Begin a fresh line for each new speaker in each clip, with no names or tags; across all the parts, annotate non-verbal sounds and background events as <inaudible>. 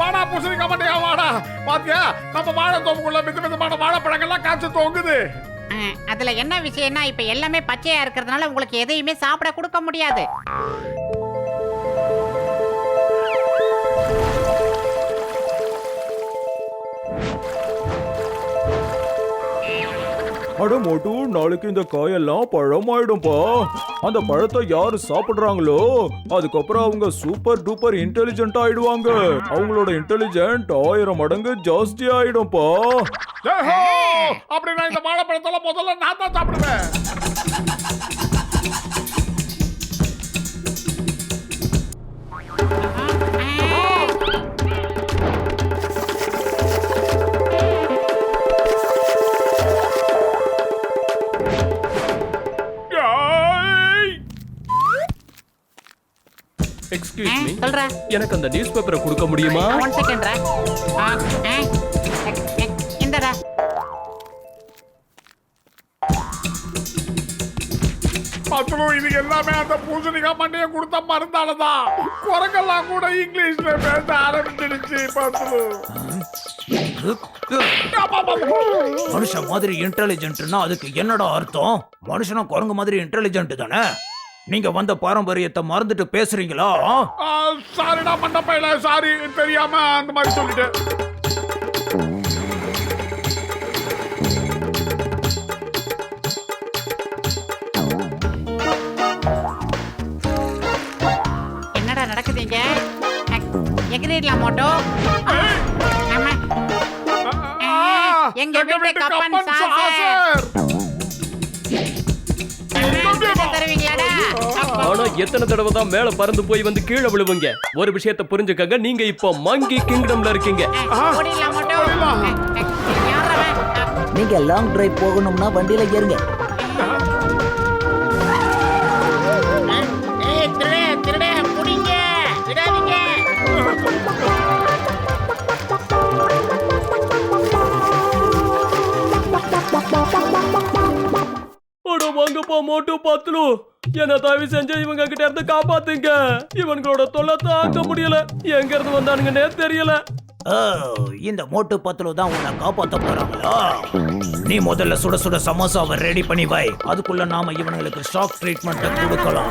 வாடா பூசணிக்காய் மண்டையா வாடா. பாத்தியா? நம்ம வாழை தோப்புக்குள்ள வித விதமான வாழைப்பழங்கள்லாம் காய்ச்சி தொங்குது.
அதுல என்ன விஷயம்னா இப்ப எல்லாமே பச்சையா இருக்கிறதுனால உங்களுக்கு எதையுமே சாப்பிட கொடுக்க முடியாது.
அட மோட்டு நாளைக்கு இந்த காயெல்லாம் பழமாயிடும்பா. அந்த பழத்தை யாரு சாப்பிடுறாங்களோ? அதுக்கப்புறம் அவங்க சூப்பர் டூப்பர் இன்டெலிஜென்ட் ஆயிடுவாங்க. அவங்களோட இன்டெலிஜென்ட் ஆயிரம் மடங்கு ஜாஸ்தி ஆயிடும்பா
அப்படின்னா இந்த வாழைப்பழத்தெல்லாம் முதல்ல நான் தான் சாப்பிடுவேன்.
எக்ஸ்கியூஸ் மீ
சொல்ற.
எனக்கு அந்த நியூஸ் பேப்பரை கொடுக்க முடியுமா?
ஒன் செகண்ட்ரா இந்தடா.
பத்ரு இது எல்லாமே அந்த பூசணிக்காய் மண்டையை கொடுத்த மருந்தாலதான் குரங்கெல்லாம் கூட இங்கிலீஷ்ல பேச ஆரம்பிச்சிடுச்சு பத்ரு
மனுஷன் மாதிரி இன்டெலிஜென்ட்னா அதுக்கு என்னடா அர்த்தம்? மனுஷனும் குரங்கு மாதிரி இன்டெலிஜென்ட் தானே? நீங்க வந்த பாரம்பரியத்தை மறந்துட்டு பேசுறீங்களா? ஆ?
சாரிடா மண்டப்பையில சாரி தெரியாம அந்த மாதிரி சொல்லிட்டேன்.
என்னடா நடக்குதுங்க எகிரிடலாம் மோட்டோ? ஆமா. எங்க வீட்டு கப்பன் சாசர்.
ஆனா எத்தனை தடவை தான் மேல பறந்து போய் வந்து கீழே விழுவுங்க? ஒரு விஷயத்தை புரிஞ்சுக்கங்க. நீங்க இப்போ மங்கி கிங்டம்ல இருக்கீங்க.
நீங்க லாங் டிரைவ் போகணும்னா வண்டியில ஏறுங்க.
வாங்கப்பா மோட்டு பத்துலு என்ன தயவு செஞ்சு இவங்க கிட்ட இருந்து காப்பாத்துங்க இவங்களோட தொல்லை தாங்க முடியல எங்க இருந்து வந்தானுங்கன்னே தெரியல
ஓ, இந்த மோட்டு பத்துல தான் உன்னை காப்பாத்த போறாங்களா நீ முதல்ல சுட சுட சமோசாவை ரெடி பண்ணி வை அதுக்குள்ள நாம இவனுங்களுக்கு ஷாக் ட்ரீட்மெண்ட் கொடுக்கலாம்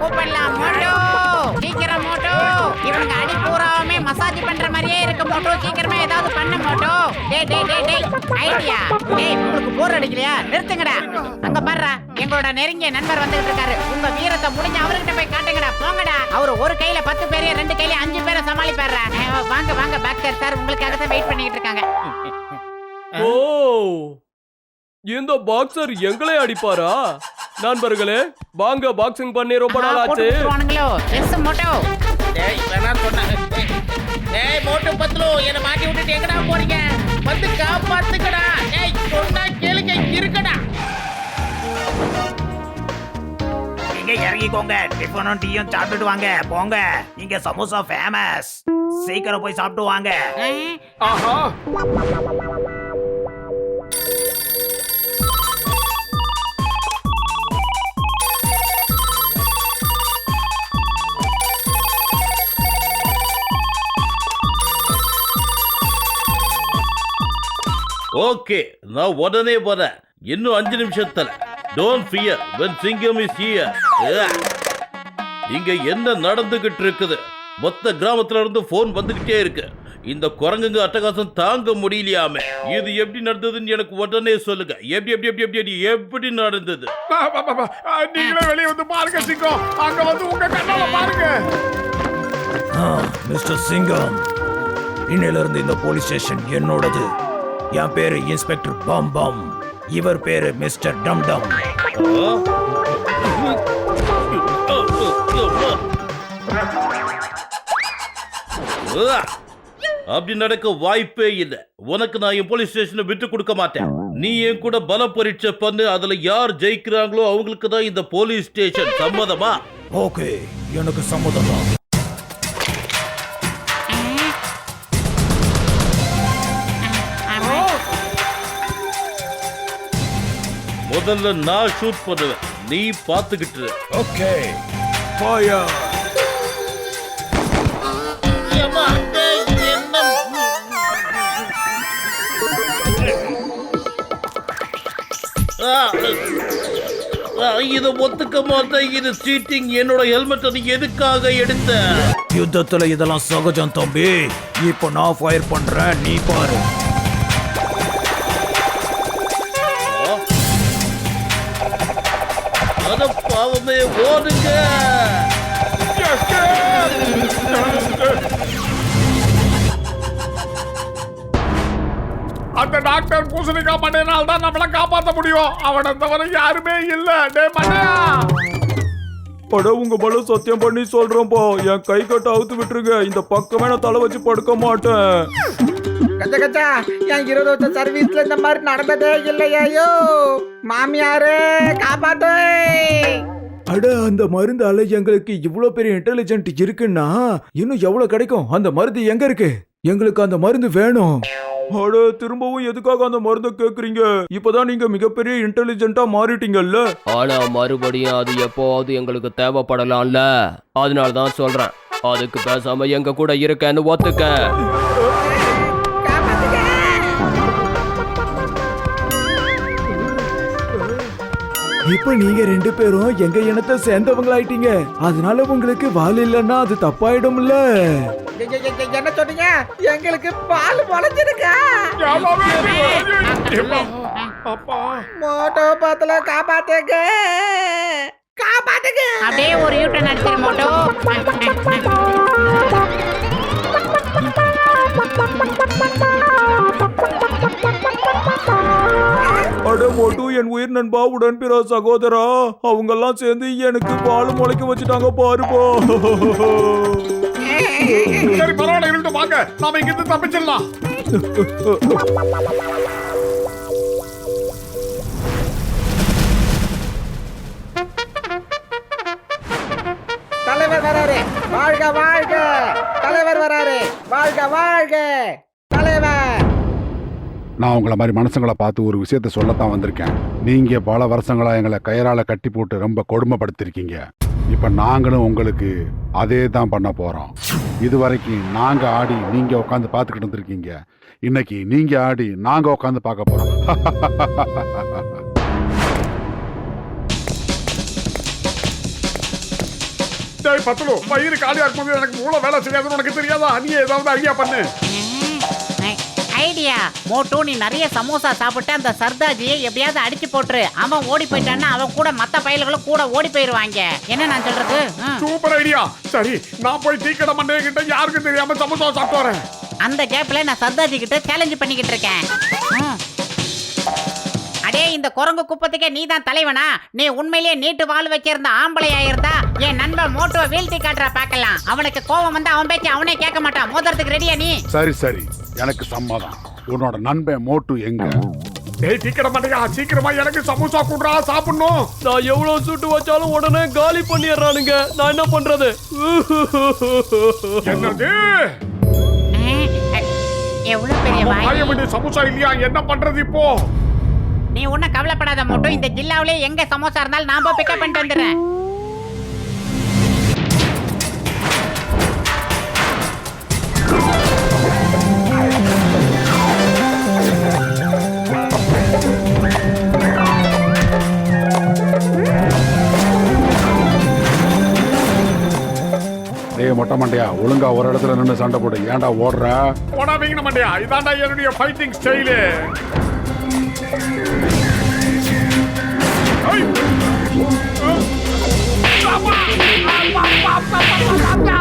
கூப்பிடலாம் மோட்டோ. இவனுக்கு அடி பூராவுமே மசாஜ் பண்ற மாதிரியே இருக்கு மோட்டோ. சீக்கிரமா ஏதாவது பண்ண மோட்டோ. டேய் டேய் டேய் டேய். ஐடியா. டேய் உங்களுக்கு போர் அடிக்கலையா? நிறுத்துங்கடா. அங்க பாருடா. எங்களோட நெருங்கிய நண்பர் வந்துகிட்டு இருக்காரு. உங்க வீரத்தை முடிஞ்ச அவர்கிட்ட போய் காட்டுங்கடா. போங்கடா. அவர் ஒரு கையில பத்து பேரையும் ரெண்டு கையில அஞ்சு பேரை சமாளிப்பாரு வாங்க வாங்க பாக்டர் சார் உங்களுக்காக தான் வெயிட் பண்ணிட்டு இருக்காங்க.
ஓ. இந்த பாக்ஸர் எங்களே அடிப்பாரா? நண்பர்களே வாங்க பாக்ஸிங் பண்ணி ரொம்ப நாள் ஆச்சு.
போட்டுருவானுங்களோ எஸ் மோட்டோ.
டேய் வேணா சொன்னாங்க டேய் மோட்டு பத்லு என்ன மாட்டி விட்டுட்டு எங்கடா போறீங்க? வந்து காப்பாத்துக்கடா. டேய் சொன்னா கேளுங்க இருக்கடா.
நீங்க இறங்கிக்கோங்க. டிஃபனும் டீயும் சாப்பிட்டுட்டு வாங்க. போங்க. இங்க சமோசா ஃபேமஸ் சீக்கிரம் போய் சாப்பிட்டு வாங்க.
ஆஹா.
ஓகே நான் உடனே வரேன். இன்னும் அஞ்சு நிமிஷத்துல. டோன்ட் ஃபியர் when சிங்கம் இஸ் here. இங்க என்ன நடந்துகிட்டு இருக்குது? மொத்த கிராமத்துல இருந்து போன் வந்துகிட்டே இருக்கு. இந்த குரங்குங்க அட்டகாசம் தாங்க முடியலையாமே. இது எப்படி நடந்ததுன்னு எனக்கு உடனே சொல்லுங்க. எப்படி எப்படி எப்படி எப்படி எப்படி எப்படி நடந்தது?
பா, பா, பா, பா. ஆ, நீங்களே வெளியே வந்து பாருங்க சிங்கம். அங்க வந்து உங்க கண்ணால பாருங்க.
மிஸ்டர் சிங்கம். இன்னையில இருந்து இந்த போலீஸ் ஸ்டேஷன் என்னோடது. என் பேரு இன்ஸ்பெக்டர் பம் பம். இவர் பேரு மிஸ்டர் டம் டம்?
அப்படி நடக்க வாய்ப்பே இல்லை. உனக்கு நான் என் போலீஸ் ஸ்டேஷனை விட்டு கொடுக்க மாட்டேன். நீ என் கூட பல பரீட்சை பண்ணு அதுல யார் ஜெயிக்கிறாங்களோ அவங்களுக்கு தான் இந்த போலீஸ் ஸ்டேஷன் சம்மதமா?
ஓகே எனக்கு சம்மதம்
முதல்ல நான் ஷூட் பண்ணுவேன். நீ பாத்துக்கிட்டு இரு.
ஓகே
ஆ, இத ஒத்துக்க மாட்டேன் இது சீட்டிங் என்னோட ஹெல்மெட் அது எதுக்காக எடுத்த?
யுத்தத்துல இதெல்லாம் சகஜம் தம்பி. இப்போ நான் ஃபயர் பண்றேன் நீ பாரு.
அத பாவமே ஓடுங்க.
அந்த டாக்டர் பூசணிக்கா மண்டையனால தான் நம்மள காப்பாத்த முடியும். அவனை தவிர யாருமே இல்ல. டே மண்டையா.
அட உங்க மேல சத்தியம் பண்ணி சொல்றேன்ப்பா என் கை கட்ட அவுத்து விட்டுருங்க. இந்த பக்கமே நான் தலை வச்சு படுக்க மாட்டேன்.
கச்சா கச்சா என் இருபது வருஷம் சர்வீஸ்ல இந்த மாதிரி நடந்ததே இல்லையாயோ. மாமியாரே காப்பாத்து.
அட அந்த மருந்தால எங்களுக்கு இவ்ளோ பெரிய இன்டெலிஜென்ட் இருக்குன்னா இன்னும் எவ்வளவு கிடைக்கும்? அந்த மருந்து எங்க இருக்கு? எங்களுக்கு அந்த மருந்து வேணும். அட திரும்பவும் எதுக்காக அந்த மருந்தை கேக்குறீங்க? இப்பதான் நீங்க மிகப்பெரிய இன்டெலிஜென்ட்டா மாறிட்டீங்கல்ல?
ஆனா மறுபடியும் அது எப்போவாவது எங்களுக்கு தேவைப்படலாம்ல. அதனால தான் சொல்றேன். அதுக்கு பேசாம எங்க கூட இருக்கேன்னு ஒத்துக்க.
இப்ப நீங்க ரெண்டு பேரும் எங்க இனத்தை சேர்ந்தவங்களாயிட்டீங்க. அதனால உங்களுக்கு வால் இல்லைன்னா அது தப்பாயிடும்ல.
என்ன சொன்னீங்க? எங்களுக்கு பால் முளைஞ்சிருக்கா.
அப்பா
மோட்டோ பத்துல காப்பாத்துங்க. காப்பாத்துங்க.
அப்படியே ஒரு யூட்டன் அடிச்சிரு மோட்டோ. <laughs>
நண்பா உடன்பிற சகோதரா அவங்க எல்லாம் சேர்ந்து எனக்கு பால் முளைக்க வச்சுட்டாங்க பாருப்பா.
சரி பரவாயில்ல இருந்துட்டு வாங்க. நாம இங்க இருந்து தப்பிச்சிடலாம்.
தலைவர் வராரு. வாழ்க வாழ்க. தலைவர் வராரு. வாழ்க வாழ்க.
நான் உங்களை மாதிரி மனுஷங்களை பார்த்து ஒரு விஷயத்த சொல்லத்தான் வந்திருக்கேன். நீங்க பல வருஷங்களா எங்களை கயிறால கட்டி போட்டு ரொம்ப கொடுமைப்படுத்திருக்கீங்க. இப்ப நாங்களும் உங்களுக்கு அதே தான் பண்ண போறோம். இதுவரைக்கும் நாங்க ஆடி நீங்க உட்காந்து பார்த்துக்கிட்டு இருந்திருக்கீங்க. இன்னைக்கு நீங்க ஆடி நாங்க உட்காந்து பார்க்க போறோம்.
டேய் பத்துலு காலியா இருக்கும்போது எனக்கு மூளை வேலை செய்யாதுன்னு உனக்கு தெரியாதா? நீ ஏதாவது ஐடியா பண்ணு.
ஐடியா. மோட்டோ நீ நிறைய சமோசா சாப்பிட்டு அந்த சர்தாஜியை எப்படியாவது அடிச்சு போட்டுரு. அவன் ஓடி போயிட்டான்னா அவன் கூட மத்த பயல்களும் கூட ஓடி போயிருவாங்க. என்ன நான் சொல்றது.
Super idea. சரி நான் போய் டீ கடை மண்டைய கிட்ட யாருக்கும் தெரியாம சமோசா சாப்பிட்டு வரேன்.
அந்த கேப்ல நான் சர்தாஜி கிட்ட சேலஞ்ச் பண்ணிக்கிட்டு இருக்கேன். அடே இந்த குரங்கு குப்பத்துக்கே நீ தான் தலைவனா? நீ உண்மையிலேயே நீட்டு வாழ் வச்சிருந்த ஆம்பளையா இருந்தா என் நண்பன் மோட்டோ வீழ்த்தி காட்டுற பார்க்கலாம். அவனுக்கு கோபம் வந்து அவன் பேச்சு அவனே கேட்க மாட்டான். மோதிரத்துக்கு ரெடியா நீ?
சரி சரி. எனக்கு சம்மதம். உன்னோட நண்பன் மோட்டு எங்க?
டேய் கடை மண்டையா சீக்கிரமா எனக்கு சமோசா குடுறா சாப்பிடணும்.
நான் எவ்வளவு சுட்டு வச்சாலும் உடனே காலி பண்ணிடுறானுங்க. நான் என்ன பண்றது?
என்னது?
எவ்வளவு பெரிய வாய்?
வாய விட்டு சமோசா இல்லையா? என்ன பண்றது இப்போ?
நீ ஒன்னும் கவலைப்படாத மோட்டோ இந்த ஜில்லாவிலே எங்க சமோசா இருந்தாலும் நான் போய் பிக்கப் பண்ணிட்டு வந்துடுறேன்.
டேய் மொட்டை மண்டையா? ஒழுங்கா ஒரு இடத்துல நின்று சண்டை போடு. ஏன்டா ஓடுற?
போடா வீங்கின மண்டையா? இதாண்டா என்னுடைய ஃபைட்டிங் ஸ்டைலு
மோட்டோ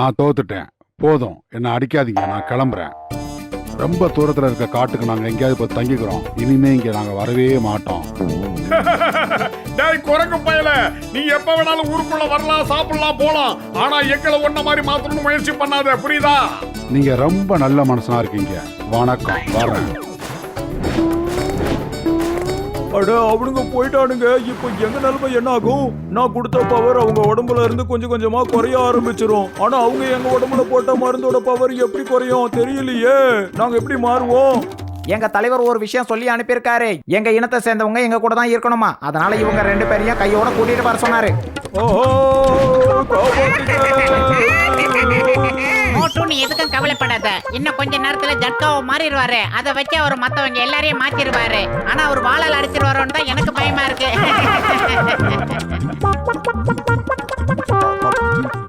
நான் தோத்துட்டேன். போதும். என்ன அடிக்காதீங்க. நான் கிளம்புறேன். ரொம்ப தூரத்துல இருக்க காட்டுக்கு நாங்க எங்கேயாவது போய் தங்கிக்கிறோம். இனிமே இங்க நாங்க வரவே மாட்டோம். <laughs>
டேய் குரங்கு பயல. நீ எப்ப வேணாலும் ஊருக்குள்ள வரலாம் சாப்பிடலாம் போலாம். ஆனா எங்களை ஒன்ன மாதிரி மாத்தணும்னு முயற்சி பண்ணாத. புரியுதா?
நீங்க ரொம்ப நல்ல மனுஷனா இருக்கீங்க. வணக்கம். வரேன்.
அட அவனுங்க போயிட்டானுங்க. இப்போ எங்க நிலைமை என்ன ஆகும் நான் கொடுத்த பவர் அவங்க உடம்புல இருந்து கொஞ்சம் கொஞ்சமா குறைய ஆரம்பிச்சிரும். ஆனா அவங்க எங்க உடம்புல போட்ட மருந்தோட பவர் எப்படி குறையும்? தெரியலையே. நாங்க எப்படி மாறுவோம்?
எங்க தலைவர் ஒரு விஷயம் சொல்லி அனுப்பியிருக்காரு. எங்க இனத்தை சேர்ந்தவங்க எங்க கூட தான் இருக்கணுமா? அதனால இவங்க ரெண்டு பேரையும் கையோட கூட்டிட்டு வர சொன்னாரு.
ஓஹோ காப்பாத்துங்க.
எதுக்கும் கவலைப்படாத. இன்னும் கொஞ்ச நேரத்துல ஜட்காவை மாறிடுவாரு. அதை வச்சு அவர் மத்தவங்க எல்லாரையும் மாத்திருவாரு ஆனா அவர் வாழால் அடிச்சிருவாரோன்னு தான் எனக்கு பயமா இருக்கு. <laughs>